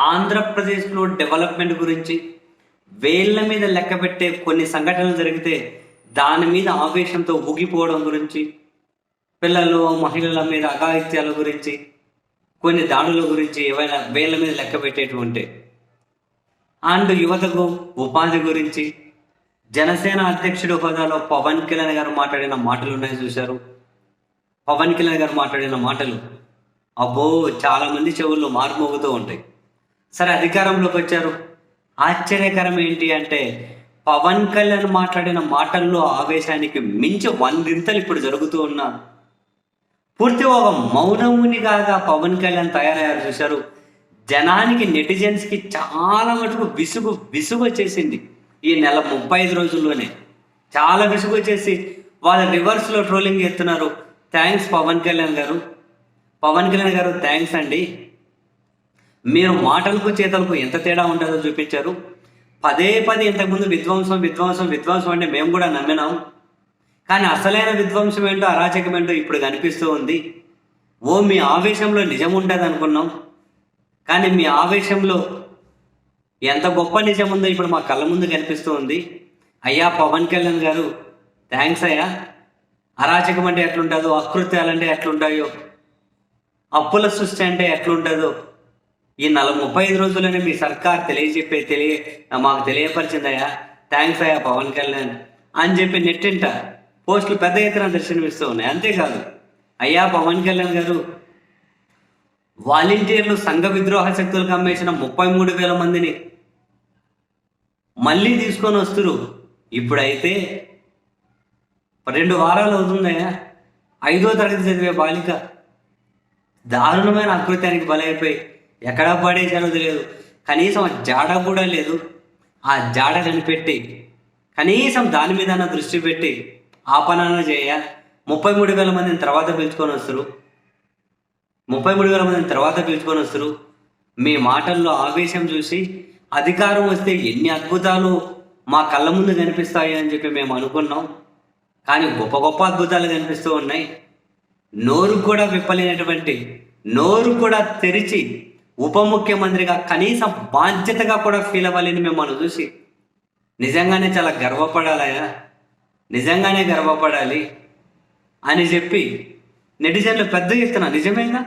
ఆంధ్రప్రదేశ్లో డెవలప్మెంట్ గురించి వేళ్ళ మీద లెక్క పెట్టే కొన్ని సంఘటనలు జరిగితే దాని మీద ఆవేశంతో ఊగిపోవడం గురించి పిల్లలు మహిళల మీద అఘాయిత్యాల గురించి కొన్ని దాడుల గురించి ఏవైనా వేళ్ళ మీద లెక్క పెట్టేటువంటి. అండ్ యువతకు ఉపాధి గురించి జనసేన అధ్యక్షుడు హోదాలో పవన్ కళ్యాణ్ గారు మాట్లాడిన మాటలు ఉన్నాయి చూశారు. పవన్ కళ్యాణ్ గారు మాట్లాడిన మాటలు అబ్బో చాలామంది చెవుల్లో మారుమోగుతూ ఉంటాయి. సరే అధికారంలోకి వచ్చారు. ఆశ్చర్యకరం ఏంటి అంటే పవన్ కళ్యాణ్ మాట్లాడిన మాటల్లో ఆవేశానికి మించి వందింతలు ఇప్పుడు జరుగుతూ ఉన్నా పూర్తి ఒక మౌనముని కాగా పవన్ కళ్యాణ్ తయారయ్యారు చూశారు. జనానికి నెటిజన్స్కి చాలా మటుకు విసుగు విసుగు వచ్చేసింది ఈ నెల ముప్పై ఐదు రోజుల్లోనే. చాలా విసుగు వచ్చేసి వాళ్ళ రివర్స్లో ట్రోలింగ్ ఎత్తున్నారు థ్యాంక్స్ పవన్ కళ్యాణ్ గారు. పవన్ కళ్యాణ్ గారు థ్యాంక్స్ అండి. మీరు మాటలకు చేతలకు ఎంత తేడా ఉంటుందో చూపించారు. పదే పదే ఇంతకుముందు విధ్వంసం విధ్వంసం విధ్వంసం అంటే మేము కూడా నమ్మినాం. కానీ అసలైన విధ్వంసం ఏంటో అరాచకం ఏంటో ఇప్పుడు కనిపిస్తూ ఉంది. ఓ మీ ఆవేశంలో నిజం ఉంటుంది అనుకున్నాం. కానీ మీ ఆవేశంలో ఎంత గొప్ప నిజం ఉందో ఇప్పుడు మా కళ్ళ ముందు కనిపిస్తూ ఉంది. అయ్యా పవన్ కళ్యాణ్ గారు థ్యాంక్స్ అయ్యా. అరాచకం అంటే ఎట్లుంటుందో అకృత్యాలంటే ఎట్లుంటాయో అప్పుల సృష్టి అంటే ఎట్లుంటుందో ఈ నలభై ముప్పై ఐదు రోజుల్లోనే మీ సర్కార్ తెలియజెప్పే తెలియ మాకు తెలియపరిచిందయ్యా. థ్యాంక్స్ అయ్యా పవన్ కళ్యాణ్. అని చెప్పి నెట్టింట. పోస్టులు పెద్ద ఎత్తున దర్శనమిస్తూ ఉన్నాయి. అంతేకాదు అయ్యా పవన్ కళ్యాణ్ గారు వాలంటీర్లు సంఘ విద్రోహ శక్తులకు అమ్మేసిన ముప్పై మూడు వేల మందిని మళ్ళీ తీసుకొని వస్తురు. ఇప్పుడైతే రెండు వారాలు అవుతుందయ్యా. ఐదో తరగతి చదివే బాలిక దారుణమైన అకృత్యానికి బలైపోయి ఎక్కడ పడేసానో తెలియదు కనీసం ఆ జాడ కూడా లేదు. ఆ జాడ కనిపెట్టి కనీసం దాని మీద దృష్టి పెట్టి ఆపనాన చేయ. ముప్పై మూడు వేల మందిని తర్వాత పిలుచుకొని వస్తారు. ముప్పై మూడు వేల మందిని తర్వాత పిలుచుకొని వస్తారు. మీ మాటల్లో ఆవేశం చూసి అధికారం వస్తే ఎన్ని అద్భుతాలు మా కళ్ళ ముందు కనిపిస్తాయి అని చెప్పి మేము అనుకున్నాం. కానీ గొప్ప గొప్ప అద్భుతాలు కనిపిస్తూ ఉన్నాయి. నోరు కూడా విప్పలేనటువంటి నోరు కూడా తెరిచి ఉప ముఖ్యమంత్రిగా కనీసం బాధ్యతగా కూడా ఫీల్ అవ్వాలని మిమ్మల్ని చూసి నిజంగానే చాలా గర్వపడాలయా నిజంగానే గర్వపడాలి అని చెప్పి నెటిజన్లు పెద్ద ఎత్తున నిజమేనా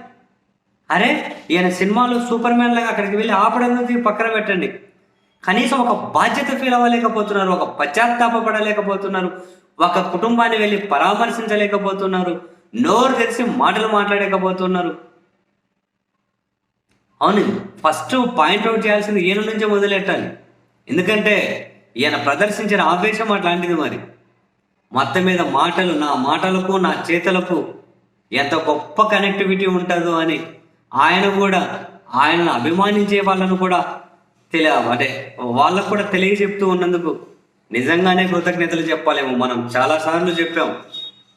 అరే ఈయన సినిమాలో సూపర్ మ్యాన్ లాగా అక్కడికి వెళ్ళి ఆపడంతో పక్కన పెట్టండి. కనీసం ఒక బాధ్యత ఫీల్ అవ్వలేకపోతున్నారు ఒక పశ్చాత్తాపడలేకపోతున్నారు ఒక కుటుంబాన్ని వెళ్ళి పరామర్శించలేకపోతున్నారు నోరు తెరిచి మాటలు మాట్లాడలేకపోతున్నారు అవును ఫస్ట్ పాయింట్అవుట్ చేయాల్సింది ఈయన నుంచే మొదలెట్టాలి. ఎందుకంటే ఈయన ప్రదర్శించిన ఆవేశం అట్లాంటిది మరి. మొత్తం మీద మాటలు నా మాటలకు నా చేతలకు ఎంత గొప్ప కనెక్టివిటీ ఉంటుందో అని ఆయన కూడా ఆయనను అభిమానించే వాళ్ళను కూడా తెలియ అంటే వాళ్ళకు కూడా తెలియజెప్తూ ఉన్నందుకు నిజంగానే కృతజ్ఞతలు చెప్పాలేమో మనం. చాలాసార్లు చెప్పాం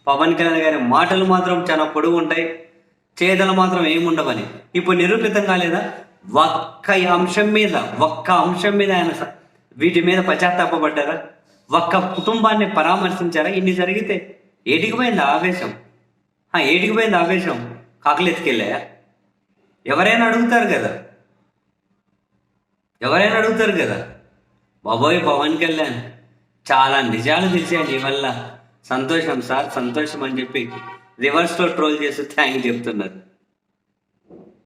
పవన్ కళ్యాణ్ గారి మాటలు మాత్రం చాలా పొడుగు ఉంటాయి చేదలు మాత్రం ఏముండవని. ఇప్పుడు నిరూపితం కాలేదా ఒక్క అంశం మీద ఒక్క అంశం మీద ఆయన వీటి మీద పశ్చాత్తాపడ్డారా ఒక్క కుటుంబాన్ని పరామర్శించారా? ఇన్ని జరిగితే ఏటికిపోయింది ఆవేశం? ఆ, పోయింది ఆవేశం? కాకులు ఎవరైనా అడుగుతారు కదా. ఎవరైనా అడుగుతారు కదా. బాబోయ్ పవన్ కళ్యాణ్ చాలా నిజాలు తెలిసాయి నీ వల్ల. సంతోషం సార్ సంతోషం అని చెప్పి రివర్స్లో ట్రోల్ చేసి థ్యాంక్ చెప్తున్నారు.